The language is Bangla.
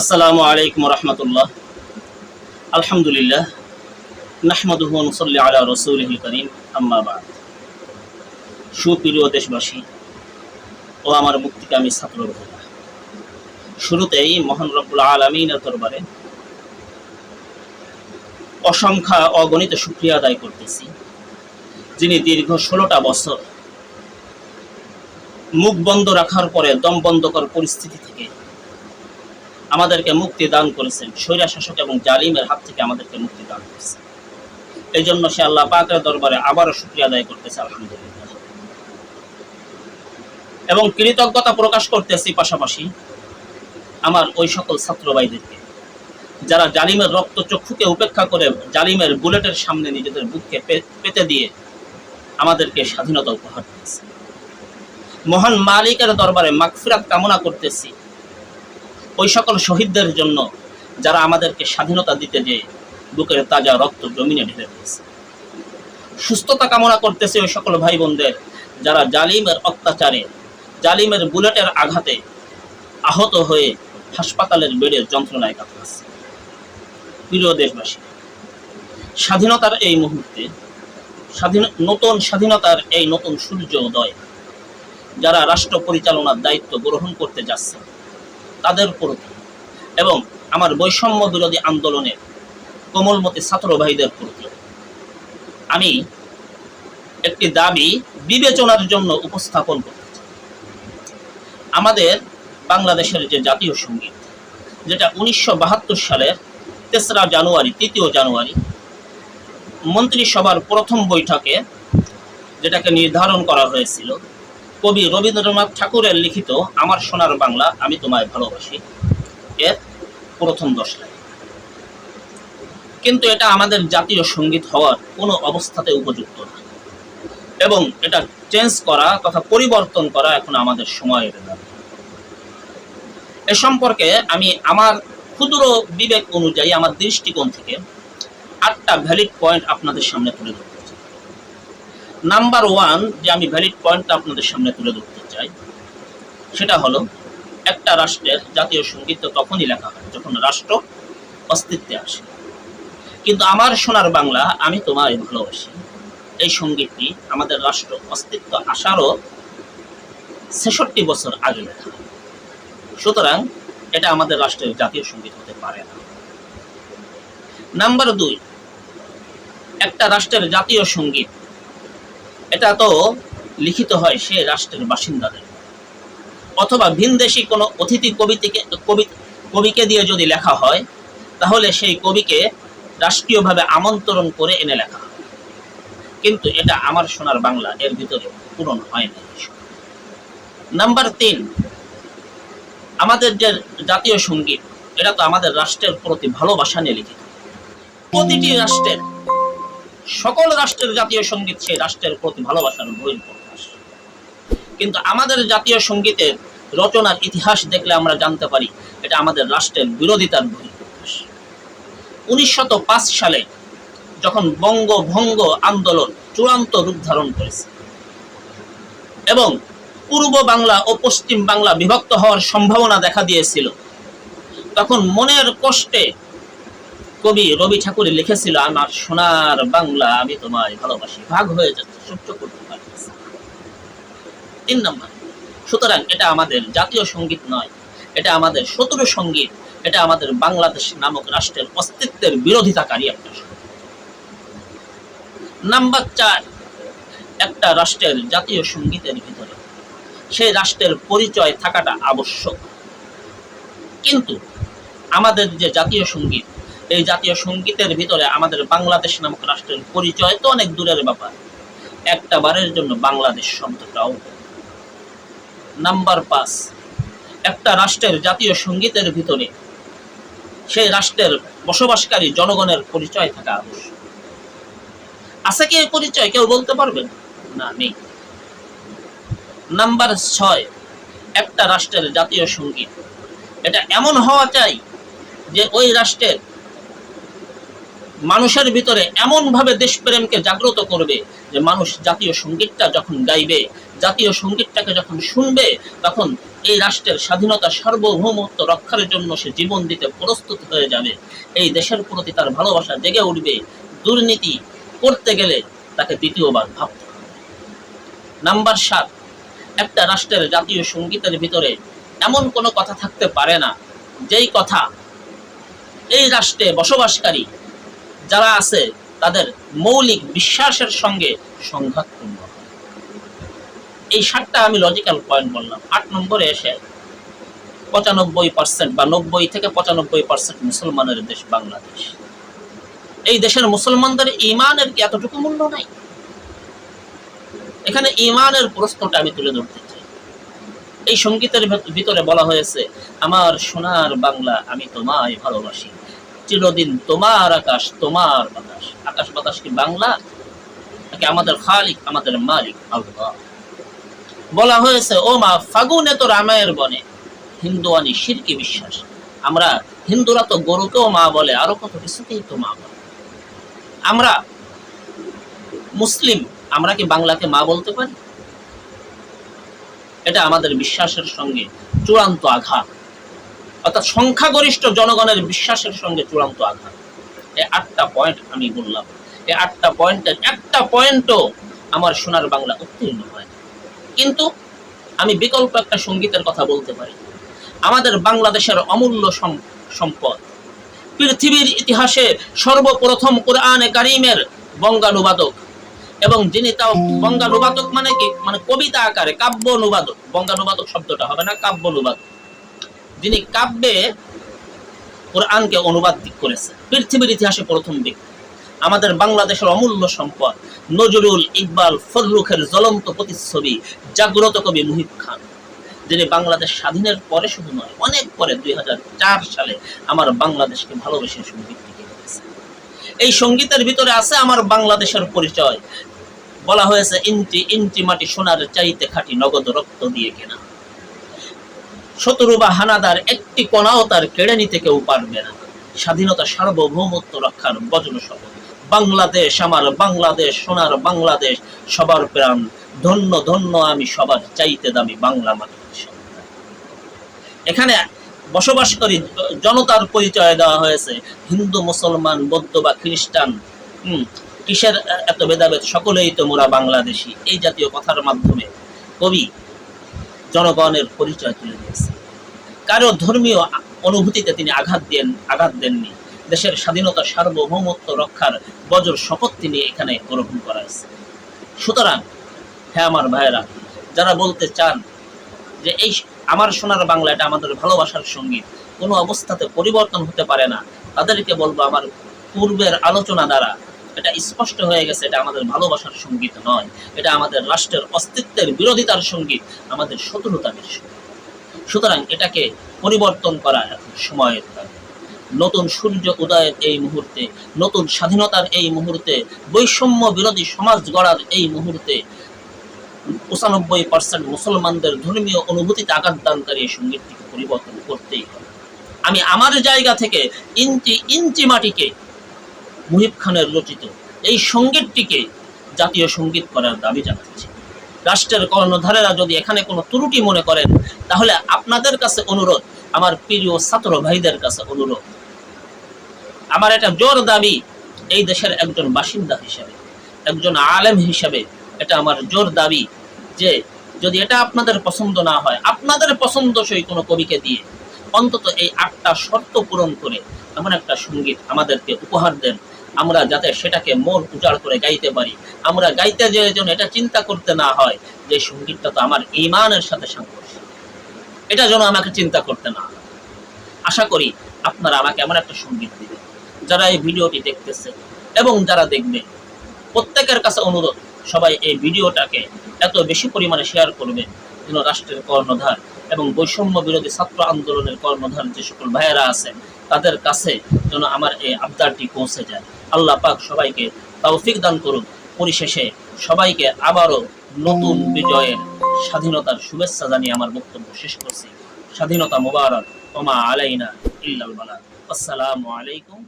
আসসালামু আলাইকুম রহমতুল্লাহ। আলহামদুলিল্লাহ, নাহমাদুহু নুসল্লি আলা রসুলহিল করিম, আম্মা বাদ। সুপ্রিয় দেশবাসী ও আমার মুক্তিকামী ছাত্র শুরুতেই মহান রব্বুল আলমিনের দরবারে অসংখ্য অগণিত শুক্রিয়া আদায় করতেছি, যিনি দীর্ঘ ষোলোটা বছর মুখ বন্ধ রাখার পরে দম বন্ধকর পরিস্থিতি থেকে আমাদেরকে মুক্তি দান করেছেন। স্বৈরা শাসক এবং জালিমের হাত থেকে আমাদেরকে মুক্তি দান করেছেন। এই জন্য সে আল্লাহ পাকের দরবারে আবারও শুক্রিয়া আদায় করতেছে, আলহামদুলিল্লাহ। এবং কৃতজ্ঞতা প্রকাশ করতেছি পাশাপাশি আমার ওই সকল ছাত্র ভাইদেরকে, যারা জালিমের রক্ত চক্ষুকে উপেক্ষা করে জালিমের বুলেটের সামনে নিজেদের বুককে পেতে দিয়ে আমাদেরকে স্বাধীনতা উপহার দিয়েছে। মহান মালিকের দরবারে মাগফিরাত কামনা করতেছি। ওই সকল শহীদদের জন্য যারা আমাদেরকে স্বাধীনতা দিতে যে বুকের তাজা রক্ত জমিনে ঢেলে দিয়েছে। সুস্থতা কামনা করতেছে ওই সকল ভাই বোনদের যারা জালিমের অত্যাচারে, জালিমের বুলেটের আঘাতে আহত হয়ে হাসপাতালের বেডে যন্ত্রণায় কাতরাচ্ছে প্রিয় দেশবাসী, স্বাধীনতার এই মুহূর্তে, স্বাধীন, নতুন স্বাধীনতার এই নতুন সূর্য উদয় যারা রাষ্ট্র পরিচালনার দায়িত্ব গ্রহণ করতে যাচ্ছে তাদের প্রতি এবং আমার বৈষম্য বিরোধী আন্দোলনের কোমলমতি ছাত্র ভাইদের প্রতি আমি একটি দাবি বিবেচনার জন্য উপস্থাপন করতে আমাদের বাংলাদেশের যে জাতীয় সংগীত, যেটা উনিশশো বাহাত্তর সালের তেসরা জানুয়ারি, তৃতীয় জানুয়ারি, মন্ত্রিসভার প্রথম বৈঠকে যেটাকে নির্ধারণ করা হয়েছিল কবি রবীন্দ্রনাথ ঠাকুরের লিখিত আমার সোনার বাংলা আমি তোমায় ভালোবাসি এর প্রথম দশ লাইন। কিন্তু এটা আমাদের জাতীয় সংগীত হওয়ার কোনো অবস্থাতে উপযুক্ত না। এবং এটা চেঞ্জ করা তথা পরিবর্তন করা এখন আমাদের সময়ের দাবি এ সম্পর্কে আমি আমার ক্ষুদ্র বিবেক অনুযায়ী, আমার দৃষ্টিকোণ থেকে আটটা ভ্যালিড পয়েন্ট আপনাদের সামনে তুলে চাই নাম্বার ওয়ান যে আমি ভ্যালিড পয়েন্টটা আপনাদের সামনে তুলে ধরতে চাই, সেটা হলো একটা রাষ্ট্রের জাতীয় সংগীত তখনই লেখা হয় যখন রাষ্ট্র অস্তিত্বে আসে। কিন্তু আমার সোনার বাংলা, আমি তোমায় ভালোবাসি। এই সঙ্গীতটি আমাদের রাষ্ট্র অস্তিত্ব আসারও ছেষট্টি বছর আগে লেখা। সুতরাং এটা আমাদের রাষ্ট্রের জাতীয় সংগীত হতে পারে না। নাম্বার দুই, একটা রাষ্ট্রের জাতীয় সংগীত এটা তো লিখিত হয় সে রাষ্ট্রের বাসিন্দাদের। অথবা ভিনদেশি কোনো অতিথি কবিতিকে কবি কবিকে দিয়ে যদি লেখা হয়, তাহলে সেই কবিকে রাষ্ট্রীয়ভাবে আমন্ত্রণ করে এনে লেখা কিন্তু এটা আমার সোনার বাংলা, এর ভিতরে পূরণ হয় না নাম্বার তিন, আমাদের যে জাতীয় সংগীত, এটা তো আমাদের রাষ্ট্রের প্রতি ভালোবাসা নিয়ে লিখিত। প্রতিটি রাষ্ট্রের সকল রাষ্ট্রের জাতীয় সংগীত সেই রাষ্ট্রের প্রতি ভালোবাসার বহির প্রকাশ। কিন্তু আমাদের জাতীয় সঙ্গীতের রচনার ইতিহাস দেখলে আমরা জানতে পারি, এটা আমাদের রাষ্ট্রের বিরোধিতার বহির প্রকাশ। উনিশশত সালে যখন বঙ্গভঙ্গ আন্দোলন চূড়ান্ত রূপ ধারণ করেছে এবং পূর্ব বাংলা ও পশ্চিম বাংলা বিভক্ত হওয়ার সম্ভাবনা দেখা দিয়েছিল, তখন মনের কষ্টে কবি রবি ঠাকুর লিখেছিল, আমার সোনার বাংলা আমি তোমায় ভালোবাসি। ভাগ হয়ে যাচ্ছে, সহ্য করতে পারতেছি তিন নম্বর, সুতরাং এটা আমাদের জাতীয় সংগীত নয়, এটা আমাদের শত্রু সংগীত, এটা আমাদের বাংলাদেশ নামক রাষ্ট্রের অস্তিত্বের বিরোধিতাকারী একটা নাম্বার চার, একটা রাষ্ট্রের জাতীয় সঙ্গীতের ভিতরে সেই রাষ্ট্রের পরিচয় থাকাটা আবশ্যক। কিন্তু আমাদের যে জাতীয় সংগীত এই জাতীয় সঙ্গীতের ভিতরে আমাদের বাংলাদেশ নামক রাষ্ট্রের পরিচয় তো অনেক দূরের ব্যাপার। একটা বারের জন্য বাংলাদেশ শব্দটাও নাম্বার পাঁচ, একটা রাষ্ট্রের জাতীয় সঙ্গীতের ভিতরে সেই রাষ্ট্রের বসবাসকারী জনগণের পরিচয় থাকা আবশ্যক। আছে কি এই পরিচয়? কেউ বলতে পারবেন না, নেই। নাম্বার ছয়, একটা রাষ্ট্রের জাতীয় সংগীত। এটা এমন হওয়া চাই যে ওই রাষ্ট্রের মানুষের ভিতরে এমনভাবে দেশপ্রেমকে জাগ্রত করবে যে মানুষ জাতীয় সঙ্গীতটা যখন গাইবে, জাতীয় সঙ্গীতটাকে যখন শুনবে, তখন এই রাষ্ট্রের স্বাধীনতা সার্বভৌমত্ব রক্ষার জন্য সে জীবন দিতে প্রস্তুত হয়ে যাবে। এই দেশের প্রতি তার ভালোবাসা জেগে উঠবে। দুর্নীতি করতে গেলে তাকে দ্বিতীয়বার ভাবতে নাম্বার সাত, একটা রাষ্ট্রের জাতীয় সঙ্গীতের ভিতরে এমন কোনো কথা থাকতে পারে না, যেই কথা, এই রাষ্ট্রে বসবাসকারী যারা আছে, তাদের মৌলিক বিশ্বাসের সঙ্গে সংঘাতপূর্ণ। এই সাতটা আমি লজিক্যাল পয়েন্ট বললাম। আট নম্বরে এসে পঁচানব্বই পার্সেন্ট বা নব্বই থেকে পঁচানব্বই পার্সেন্ট মুসলমানের দেশ বাংলাদেশ। এই দেশের মুসলমানদের ইমানের কি এতটুকু মূল্য নাই? এখানে ইমানের প্রশ্নটা আমি তুলে ধরতে চাই। এই সঙ্গীতের ভেত- ভিতরে বলা হয়েছে, আমার সোনার বাংলা আমি তোমায় ভালোবাসি। চিরদিন তোমার আকাশ, তোমার বাতাস। আকাশ বাতাস কি বাংলা? নাকি আমাদের খালিক, আমাদের মালিক? আল্লাহ। বলা হয়েছে, ও মা, ফাগুনে তো রামায়ের বনে। হিন্দুয়ানি শিরকি বিশ্বাস। আমরা হিন্দুরা তো গরুকেও মা বলে, আরও কত কিছুকেই তো মা বলে। আমরা মুসলিম, আমরা কি বাংলাকে মা বলতে পারি? এটা আমাদের বিশ্বাসের সঙ্গে চূড়ান্ত আঘাত। অর্থাৎ সংখ্যাগরিষ্ঠ জনগণের বিশ্বাসের সঙ্গে চূড়ান্ত আঘাত। এই আটটা পয়েন্ট আমি বললাম। এই আটটা পয়েন্টের একটা পয়েন্টও আমার সোনার বাংলা উত্তীর্ণ হয়। কিন্তু আমি বিকল্প একটা সঙ্গীতের কথা বলতে পারি। আমাদের বাংলাদেশের অমূল্য সম্পদ। পৃথিবীর ইতিহাসে সর্বপ্রথম কোরআনে কারিমের বঙ্গানুবাদক এবং যিনি তাও বঙ্গানুবাদক মানে কি? মানে কবিতা আকারে কাব্য অনুবাদক বঙ্গানুবাদক শব্দটা হবে না কাব্য অনুবাদক যিনি কাব্যে কোরআনকে অনুবাদ করেছে পৃথিবীর ইতিহাসে প্রথম ব্যক্তি আমাদের বাংলাদেশের অমূল্য সম্পদ, নজরুল ইকবাল ফররুখের জ্বলন্ত প্রতিচ্ছবি, জাগ্রত কবি মুহিব খান, যিনি বাংলাদেশ স্বাধীনের পরে শুধু নয়, অনেক পরে, দুই হাজার চার সালে আমার বাংলাদেশকে ভালোবেসে সংগীত এই সঙ্গীতের ভিতরে আছে আমার বাংলাদেশের পরিচয়। বলা হয়েছে, ইঞ্চি ইঞ্চি মাটি সোনার চাইতে খাঁটি নগদ রক্ত দিয়ে কেনা। শত্রু বা হানাদার একটি কণাও তার কেড়ে নিতে কেউ পারবে না। স্বাধীনতা সার্বভৌমত্ব রক্ষার বজ্র শপথ বাংলাদেশ আমার বাংলাদেশ, সোনার বাংলাদেশ, সবার প্রাণ। ধন্য ধন্য আমি সবার চাইতে দামি বাংলা মাটির। এখানে বসবাসকারী জনতার পরিচয় দেওয়া হয়েছে। হিন্দু, মুসলমান, বৌদ্ধ বা খ্রিস্টান। কিসের এত ভেদাভেদ? সকলেই তো মোরা বাংলাদেশি। এই জাতীয় কথার মাধ্যমে কবি জনগণের পরিচয় তুলে দিয়েছে। কারও ধর্মীয় অনুভূতিতে তিনি আঘাত দেন আঘাত দেননি। দেশের স্বাধীনতা সার্বভৌমত্ব রক্ষার বজর শপথ তিনি এখানে গ্রহণ করাইছে। সুতরাং হ্যাঁ আমার ভাইয়েরা, যারা বলতে চান যে এই আমার সোনার বাংলা এটা আমাদের ভালোবাসার সংগীত, কোনো অবস্থাতে পরিবর্তন হতে পারে না। তাদেরকে বলব আমার পূর্বের আলোচনা দ্বারা এটা স্পষ্ট হয়ে গেছে, এটা আমাদের ভালোবাসার সংগীত নয়। এটা আমাদের রাষ্ট্রের অস্তিত্বের বিরোধিতার সংগীত, আমাদের শত্রুতার সংগীত। সুতরাং এটাকে পরিবর্তন করা এখন সময়ের। নতুন সূর্য উদয়ের এই মুহূর্তে, নতুন স্বাধীনতার এই মুহূর্তে, বৈষম্য বিরোধী সমাজ গড়ার এই মুহূর্তে পঁচানব্বই পার্সেন্ট মুসলমানদের ধর্মীয় অনুভূতিতে আঘাত দানকারী এই সঙ্গীতটিকে পরিবর্তন করতেই হবে। আমি আমার জায়গা থেকে ইঞ্চি ইঞ্চি মাটিকে মুহিব খানের রচিত। এই সঙ্গীতটিকে জাতীয় সংগীত করার দাবি জানাচ্ছি। রাষ্ট্রের কর্ণধারেরা যদি এখানে কোনো ত্রুটি মনে করেন, তাহলে আপনাদের কাছে অনুরোধ, আমার প্রিয় ছাত্র ভাইদের কাছে অনুরোধ। আমার এটা জোর দাবি, এই দেশের একজন বাসিন্দা হিসেবে, একজন আলেম হিসেবে এটা আমার জোর দাবি যে, যদি এটা আপনাদের পছন্দ না হয়, আপনাদের পছন্দসই কোনো কবিকে দিয়ে, অন্তত এই আটটা শর্ত পূরণ করে এমন একটা সংগীত আমাদেরকে উপহার দেন। আমরা যাতে সেটাকে মন উজাড় করে গাইতে পারি। আমরা গাইতে যে যেন এটা চিন্তা করতে না হয় যে সঙ্গীতটা তো আমার ইমানের সাথে সাংঘর্ষিক। এটা যেন আমাকে চিন্তা করতে না আশা করি আপনারা আমাকে এমন একটা সংগীত দিবেন, যারা এই ভিডিওটি দেখতেছে এবং যারা দেখবে। প্রত্যেকের কাছে অনুরোধ, সবাই এই ভিডিওটাকে এত বেশি পরিমাণে শেয়ার করবেন যেন রাষ্ট্রের কর্ণধার এবং বৈষম্য বিরোধী ছাত্র আন্দোলনের কর্ণধার যে সকল ভাইয়েরা আছেন তাদের কাছে যেন আমার এই আবদারটি পৌঁছে যায়। আল্লাহ পাক সবাইকে তৌফিক দান করুন। পরিশেষে সবাইকে আবারও নতুন বিজয়ের স্বাধীনতার শুভেচ্ছা জানিয়ে আমার বক্তব্য শেষ করছি। স্বাধীনতা মোবারক ওমা আলাইনা ইল্লাল বালা আসসালামু আলাইকুম